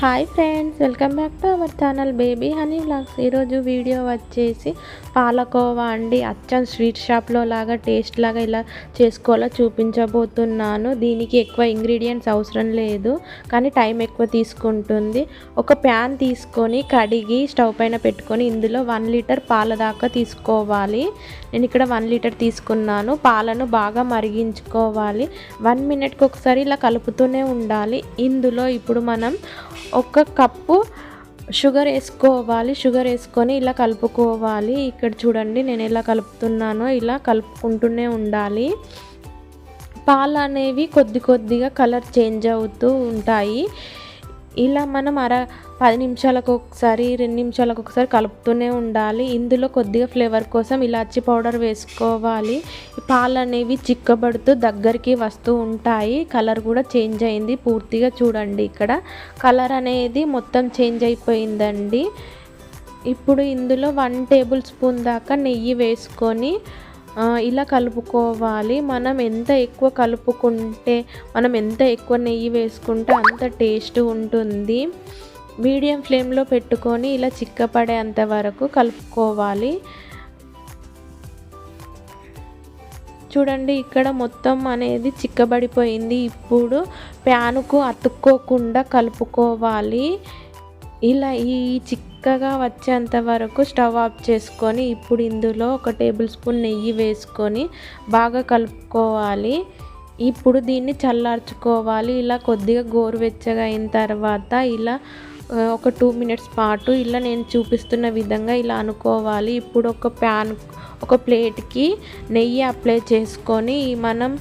Hi friends welcome back to our channel baby honey vlogs. ఈరోజు video వచ్చేసి పాలకోవా అండి. అచ్చం స్వీట్ షాప్లో లాగా టేస్ట్ లాగా ఇలా చేసుకోవాలో చూపించబోతున్నాను. దీనికి ఎక్కువ ఇంగ్రీడియంట్స్ అవసరం లేదు కానీ టైం ఎక్కువ తీసుకుంటుంది. ఒక ప్యాన్ తీసుకొని కడిగి స్టవ్ పైన పెట్టుకొని ఇందులో వన్ లీటర్ పాల దాకా తీసుకోవాలి. నేను ఇక్కడ వన్ లీటర్ తీసుకున్నాను. పాలను బాగా మరిగించుకోవాలి. వన్ మినిట్కి ఒకసారి ఇలా కలుపుతూనే ఉండాలి. ఇందులో ఇప్పుడు మనం ఒక కప్పు షుగర్ వేసుకోవాలి షుగర్ వేసుకొని ఇలా కలుపుకోవాలి. ఇక్కడ చూడండి నేను ఎలా కలుపుతున్నానో ఇలా కలుపుకుంటూనే ఉండాలి. పాలు అనేవి కొద్ది కొద్దిగా కలర్ చేంజ్ అవుతూ ఉంటాయి. ఇలా మనం అర పది నిమిషాలకు ఒకసారి రెండు నిమిషాలకు ఒకసారి కలుపుతూనే ఉండాలి. ఇందులో కొద్దిగా ఫ్లేవర్ కోసం ఇలాచి పౌడర్ వేసుకోవాలి. పాలు అనేవి చిక్కబడుతూ దగ్గరికి వస్తూ ఉంటాయి. కలర్ కూడా చేంజ్ అయింది. పూర్తిగా చూడండి ఇక్కడ. కలర్ అనేది మొత్తం చేంజ్ అయిపోయిందండి. ఇప్పుడు ఇందులో వన్ టేబుల్ స్పూన్ దాకా నెయ్యి వేసుకొని ఇలా కలుపుకోవాలి. మనం ఎంత ఎక్కువ కలుపుకుంటే మనం ఎంత ఎక్కువ నెయ్యి వేసుకుంటే అంత టేస్ట్ ఉంటుంది. మీడియం ఫ్లేమ్లో పెట్టుకొని ఇలా చిక్కపడేంత వరకు కలుపుకోవాలి. చూడండి ఇక్కడ మొత్తం అనేది చిక్కబడిపోయింది. ఇప్పుడు ప్యానుకు అతుక్కోకుండా కలుపుకోవాలి. ఇలా ఈ చిక్కగా వచ్చేంత వరకు స్టవ్ ఆఫ్ చేసుకొని ఇప్పుడు ఇందులో ఒక టేబుల్ స్పూన్ నెయ్యి వేసుకొని బాగా కలుపుకోవాలి. ఇప్పుడు దీన్ని చల్లార్చుకోవాలి. ఇలా కొద్దిగా గోరువెచ్చగా అయిన తర్వాత ఇలా ఒక టూ మినిట్స్ పాటు ఇలా నేను చూపిస్తున్న విధంగా ఇలా అనుకోవాలి. ఇప్పుడు ఒక ప్యాన్ ఒక ప్లేట్కి నెయ్యి అప్లై చేసుకొని మనం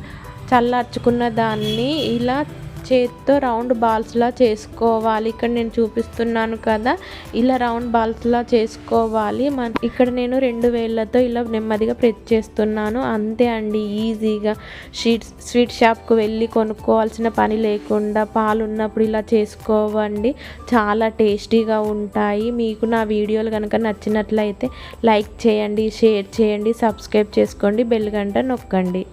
చల్లార్చుకున్న దాన్ని ఇలా చేత్తో రౌండ్ బాల్స్లా చేసుకోవాలి. ఇక్కడ నేను చూపిస్తున్నాను కదా. ఇలా రౌండ్ బాల్స్లా చేసుకోవాలి. మన ఇక్కడ నేను రెండు వేళ్ళతో ఇలా నెమ్మదిగా ప్రెస్ చేస్తున్నాను. అంతే అండి ఈజీగా. స్వీట్ స్వీట్ షాప్కు వెళ్ళి కొనుక్కోవాల్సిన పని లేకుండా పాలు ఉన్నప్పుడు ఇలా చేసుకోవండి. చాలా టేస్టీగా ఉంటాయి. మీకు నా వీడియోలు కనుక నచ్చినట్లయితే లైక్ చేయండి షేర్ చేయండి సబ్స్క్రైబ్ చేసుకోండి బెల్ గంట నొక్కండి.